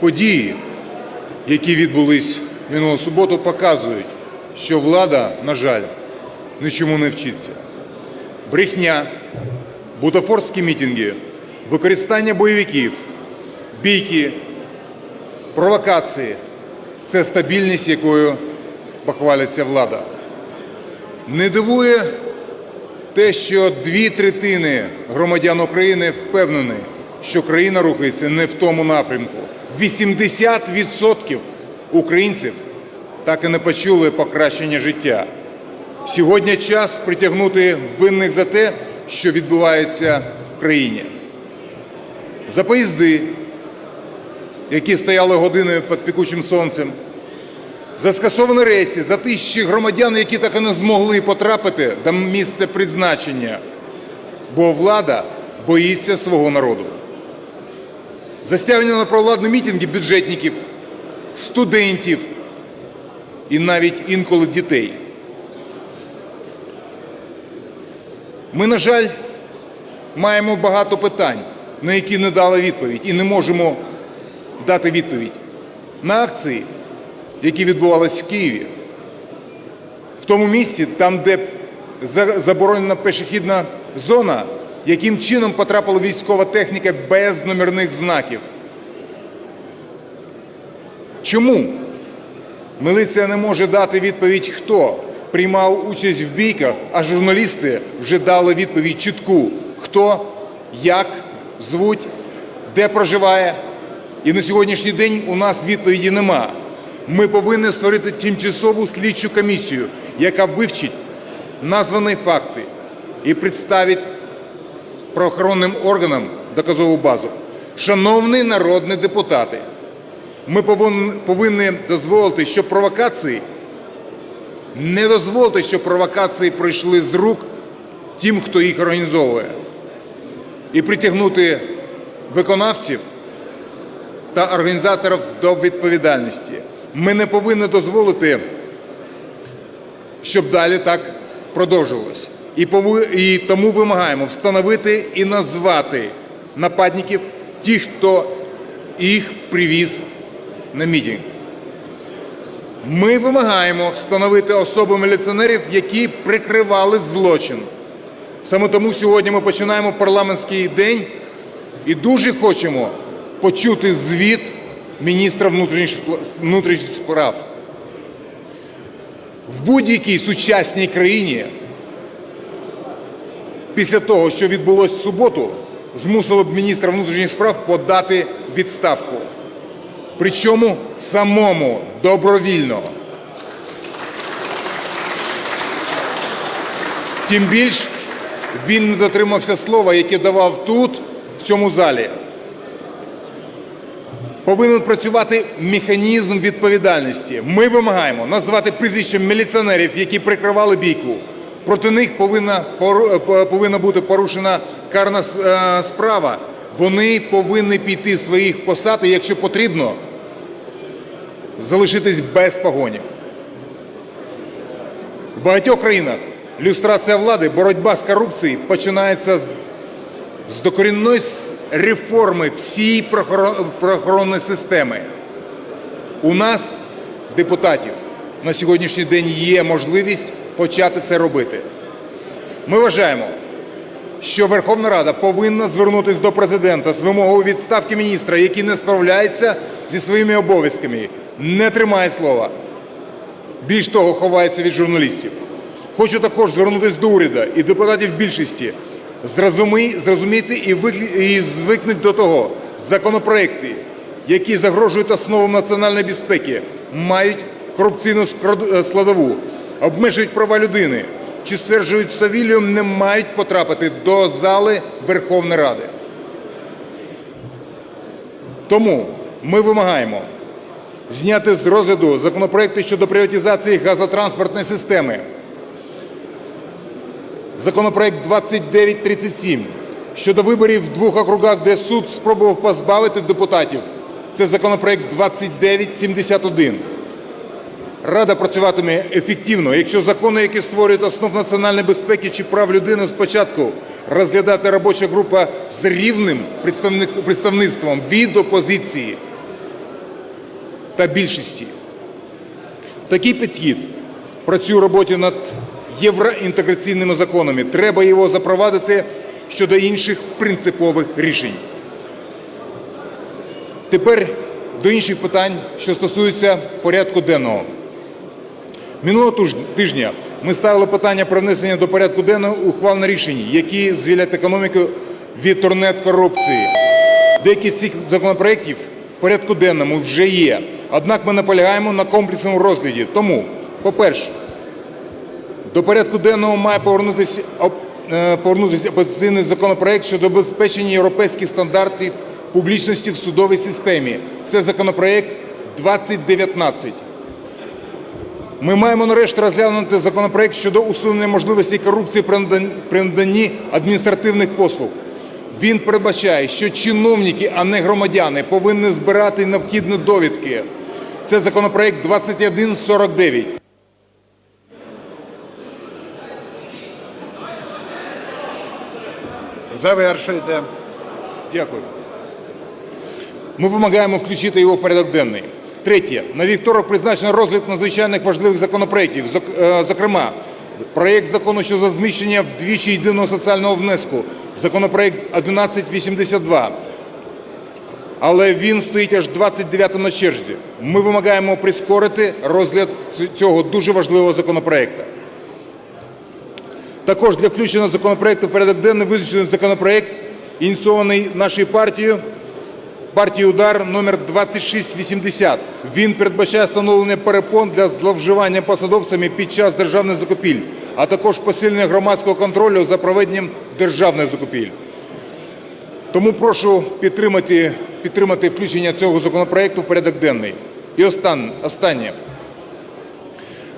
Події, які відбулись минулу суботу, показують, що влада, на жаль, нічому не вчиться. Брехня, бутафорські мітинги, використання бойовиків, бійки, провокації це стабільність, якою похвалиться влада. Не дивує те, що дві третини громадян України впевнені, що країна рухається не в тому напрямку. 80% українців так і не почули покращення життя. Сьогодні час притягнути винних за те, що відбувається в країні. За поїзди, які стояли годинами під пекучим сонцем, за скасовані рейси, за тисячі громадян, які так і не змогли потрапити до місця призначення, бо влада боїться свого народу. За стягнення на провладні мітинги бюджетників, студентів і навіть інколи дітей. Ми, на жаль, маємо багато питань, на які не дали відповідь і не можемо дати відповідь. На акції, які відбувалися в Києві, в тому місці, там, де заборонена пішохідна зона, яким чином потрапила військова техніка без номерних знаків. Чому? Міліція не може дати відповідь, хто приймав участь в бійках, а журналісти вже дали відповідь чітку, хто, як звуть, де проживає. І на сьогоднішній день у нас відповіді нема. Ми повинні створити тимчасову слідчу комісію, яка вивчить названі факти і представить правоохоронним органам доказову базу. Шановні народні депутати, ми повинні, дозволити, щоб провокації не дозволити, щоб провокації пройшли з рук тим, хто їх організовує, і притягнути виконавців та організаторів до відповідальності. Ми не повинні дозволити, щоб далі так продовжувалось. І, тому вимагаємо встановити і назвати нападників, тих, хто їх привіз на мітинг. Ми вимагаємо встановити особи міліціонерів, які прикривали злочин. Саме тому сьогодні ми починаємо парламентський день і дуже хочемо почути звіт міністра внутрішніх справ. В будь-якій сучасній країні після того, що відбулося в суботу, змусило б міністра внутрішніх справ подати відставку. Причому самому добровільно. Тим більш він не дотримався слова, яке давав тут, в цьому залі. Повинен працювати механізм відповідальності. Ми вимагаємо назвати прізвища міліціонерів, які прикривали бійку. Проти них повинна, е, повинна бути порушена карна е, справа. Вони повинні піти з своїх посад, і якщо потрібно, залишитись без погонів. В багатьох країнах люстрація влади, боротьба з корупцією починається з, з докорінної реформи всієї правоохоронної системи. У нас, депутатів, на сьогоднішній день є можливість почати це робити. Ми вважаємо, що Верховна Рада повинна звернутися до президента з вимогою відставки міністра, який не справляється зі своїми обов'язками, не тримає слова. Більш того, ховається від журналістів. Хочу також звернутися до уряду і депутатів більшості. Зрозуміти і, виклі- і звикнути до того, законопроекти, які загрожують основам національної безпеки, мають корупційну складову, обмежують права людини чи стверджують Савіліум, не мають потрапити до зали Верховної Ради. Тому ми вимагаємо зняти з розгляду законопроекти щодо приватизації газотранспортної системи. Законопроект 2937 щодо виборів в двох округах, де суд спробував позбавити депутатів. Це законопроект 2971. Рада працюватиме ефективно, якщо закони, які створюють основ національної безпеки чи прав людини, спочатку розглядати робоча група з рівним представництвом від опозиції та більшості. Такий підхід працює роботі над євроінтеграційними законами. Треба його запровадити щодо інших принципових рішень. Тепер до інших питань, що стосуються порядку денного. Минулого тижня ми ставили питання про внесення до порядку денного ухвал рішень, які звільнять економіку від торнет корупції. Деякі з цих законопроєктів в порядку денному вже є. Однак ми наполягаємо на комплексному розгляді. Тому, по-перше, до порядку денного має повернутися, е, повернутися опозиційний законопроект щодо забезпечення європейських стандартів публічності в судовій системі. Це законопроект 2019. Ми маємо нарешті розглянути законопроект щодо усунення можливості корупції при наданні адміністративних послуг. Він передбачає, що чиновники, а не громадяни, повинні збирати необхідні довідки. Це законопроект 2149. Завершуйте. Дякую. Ми вимагаємо включити його в порядок денний. Третє. На вівторок призначено розгляд надзвичайних важливих законопроєктів. Е, Зокрема, проєкт закону щодо зміщення вдвічі єдиного соціального внеску. Законопроєкт 1182. Але він стоїть аж 29 на черзі. Ми вимагаємо прискорити розгляд цього дуже важливого законопроєкту. Також для включення законопроекту в порядок денний визначений законопроект, ініційований нашою партією, партією «Удар» номер 2680. Він передбачає встановлення перепон для зловживання посадовцями під час державних закупівель, а також посилення громадського контролю за проведенням державних закупівель. Тому прошу підтримати, підтримати включення цього законопроекту в порядок денний. І останнє.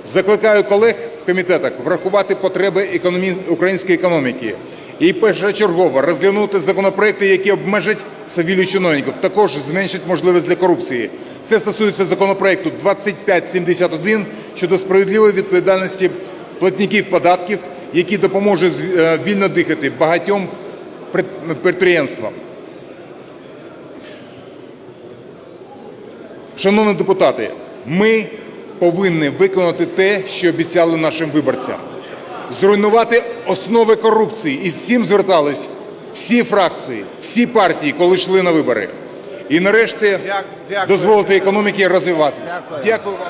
Закликаю колег в комітетах врахувати потреби економі... української економіки і першочергово розглянути законопроекти, які обмежать savілю чиновників, також зменшать можливість для корупції. Це стосується законопроекту 2571 щодо справедливої відповідальності платників податків, які допоможуть е, вільно дихати багатьом підприємствам. Шановні депутати, ми повинні виконати те, що обіцяли нашим виборцям. Зруйнувати основи корупції. І з цим звертались всі фракції, всі партії, коли йшли на вибори. І нарешті дозволити економіці розвиватися. Дякую. Дякую вам.